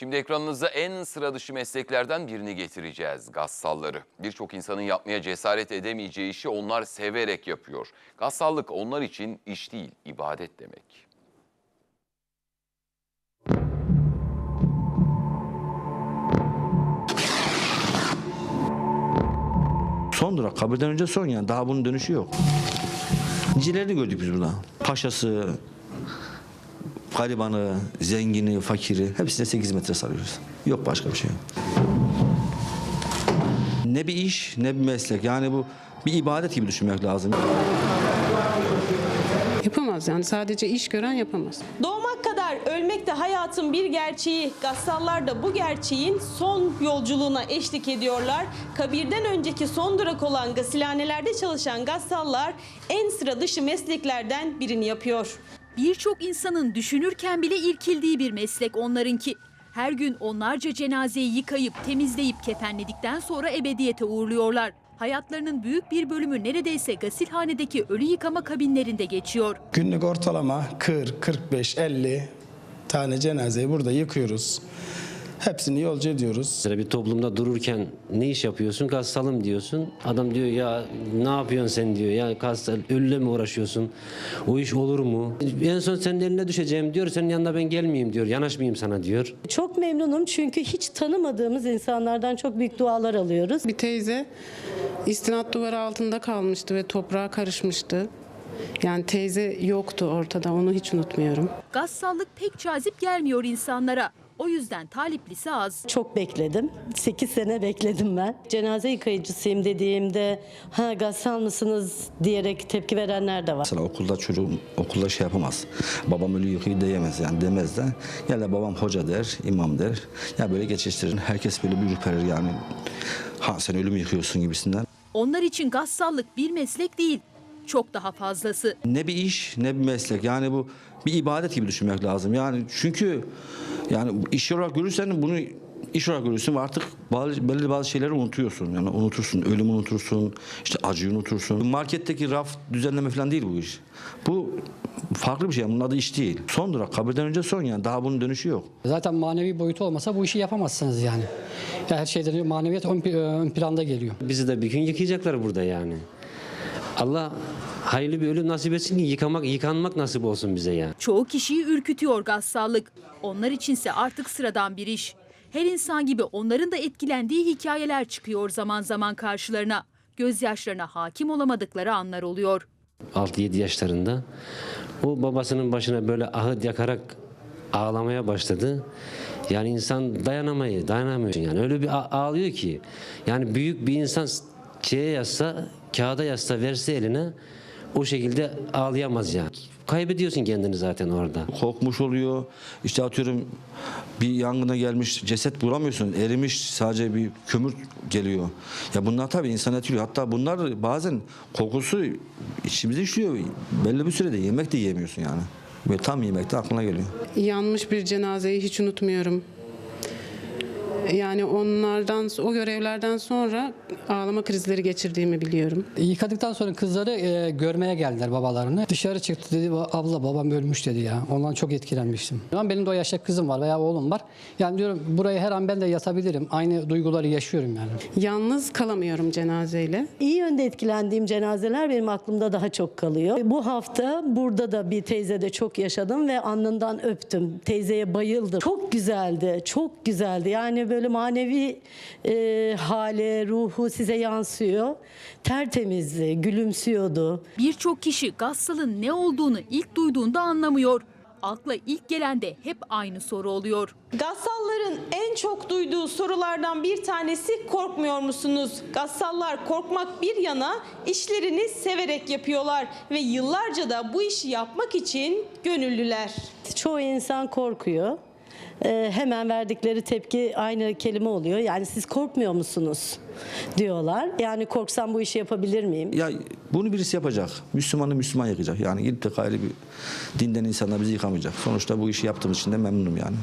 Şimdi ekranınıza en sıra dışı mesleklerden birini getireceğiz. Gassalları. Birçok insanın yapmaya cesaret edemeyeceği işi onlar severek yapıyor. Gassallık onlar için iş değil, ibadet demek. Son durak. Kabirden önce son yani. Daha bunun dönüşü yok. Niceleri gördük biz burada. Paşası, garibanı, zengini, fakiri hepsine 8 metre sarıyoruz. Yok başka bir şey. Ne bir iş ne bir meslek. Yani bu bir ibadet gibi düşünmek lazım. Yapamaz yani sadece iş gören yapamaz. Doğmak kadar ölmek de hayatın bir gerçeği. Gassallar da bu gerçeğin son yolculuğuna eşlik ediyorlar. Kabirden önceki son durak olan gasilhanelerde çalışan gassallar en sıra dışı mesleklerden birini yapıyor. Birçok insanın düşünürken bile irkildiği bir meslek onlarınki. Her gün onlarca cenazeyi yıkayıp, temizleyip, kefenledikten sonra ebediyete uğurluyorlar. Hayatlarının büyük bir bölümü neredeyse gasilhanedeki ölü yıkama kabinlerinde geçiyor. Günlük ortalama 40, 45, 50 tane cenazeyi burada yıkıyoruz. Hepsini yolcu ediyoruz. Bir toplumda dururken ne iş yapıyorsun? Gassalım diyorsun. Adam diyor ya ne yapıyorsun sen diyor. Ya gassal ölüle mi uğraşıyorsun? O iş olur mu? En son senin eline düşeceğim diyor. Senin yanına ben gelmeyeyim diyor. Yanaşmayayım sana diyor. Çok memnunum çünkü hiç tanımadığımız insanlardan çok büyük dualar alıyoruz. Bir teyze istinat duvarı altında kalmıştı ve toprağa karışmıştı. Yani teyze yoktu ortada onu hiç unutmuyorum. Gassallık pek cazip gelmiyor insanlara. O yüzden taliplisi az. Çok bekledim. 8 sene bekledim ben. Cenaze yıkayıcısıyım dediğimde ha gassal mısınız diyerek tepki verenler de var. Mesela okulda çocuğum okulda şey yapamaz. Babam ölü yıkıyor diyemez yani demez de. Ya da babam hoca der, imam der. Ya böyle geçiştirir. Herkes böyle bir ürperir yani. Ha sen ölü mü yıkıyorsun gibisinden. Onlar için gassallık bir meslek değil, çok daha fazlası. ne bir iş ne bir meslek. Yani bu bir ibadet gibi düşünmek lazım. Yani çünkü yani iş olarak görürsen bunu iş olarak görürsün ve artık bazı, belli bazı şeyleri unutuyorsun. Yani unutursun, ölümü unutursun, işte acıyı unutursun. Marketteki raf düzenleme falan değil bu iş. Bu farklı bir şey. Bunun adı iş değil. Son durak. Kabirden önce son yani. Daha bunun dönüşü yok. Zaten manevi boyutu olmasa bu işi yapamazsınız yani. Ya her şeyden maneviyat ön, ön planda geliyor. Bizi de bir gün yıkayacaklar burada yani. Allah hayırlı bir ölüm nasip etsin ki yıkamak, yıkanmak nasip olsun bize yani. Çoğu kişiyi ürkütüyor gassallık. Onlar içinse artık sıradan bir iş. Her insan gibi onların da etkilendiği hikayeler çıkıyor zaman zaman karşılarına. Gözyaşlarına hakim olamadıkları anlar oluyor. 6-7 yaşlarında o babasının başına böyle ahıt yakarak ağlamaya başladı. Yani insan dayanamayı, dayanamıyor yani. Öyle bir ağlıyor ki. Yani büyük bir insan şeye yazsa, kağıda yazsa verse eline o şekilde ağlayamaz yani. Kaybediyorsun kendini zaten orada. Kokmuş oluyor. İşte atıyorum bir yangına gelmiş ceset bulamıyorsun. Erimiş sadece bir kömür geliyor. Ya bunlar tabii insan etkiliyor. Hatta bunlar bazen kokusu içimize işliyor. Belli bir sürede yemek de yiyemiyorsun yani. Böyle tam yemekte aklına geliyor. Yanmış bir cenazeyi hiç unutmuyorum. Yani onlardan o görevlerden sonra ağlama krizleri geçirdiğimi biliyorum. Yıkadıktan sonra kızları e, görmeye geldiler babalarını. Dışarı çıktı dedi abla babam ölmüş dedi ya. Ondan çok etkilenmiştim. An benim de o yaşta kızım var veya oğlum var. Yani diyorum buraya her an ben de yatabilirim. Aynı duyguları yaşıyorum yani. Yalnız kalamıyorum cenazeyle. İyi yönde etkilendiğim cenazeler benim aklımda daha çok kalıyor. Bu hafta burada da bir teyzede çok yaşadım ve alnından öptüm. Teyzeye bayıldım. Çok güzeldi, çok güzeldi. Yani böyle manevi e, hale, ruhu size yansıyor. Tertemizdi, gülümsüyordu. Birçok kişi gassalın ne olduğunu ilk duyduğunda anlamıyor. Akla ilk gelen de hep aynı soru oluyor. Gassalların en çok duyduğu sorulardan bir tanesi korkmuyor musunuz? Gassallar korkmak bir yana işlerini severek yapıyorlar ve yıllarca da bu işi yapmak için gönüllüler. Çoğu insan korkuyor. Ee, hemen verdikleri tepki aynı kelime oluyor. Yani siz korkmuyor musunuz diyorlar. Yani korksam bu işi yapabilir miyim? Ya bunu birisi yapacak. Müslümanı Müslüman yıkacak. Yani gidip de gayrı bir dinden insanlar bizi yıkamayacak. Sonuçta bu işi yaptığımız için de memnunum yani.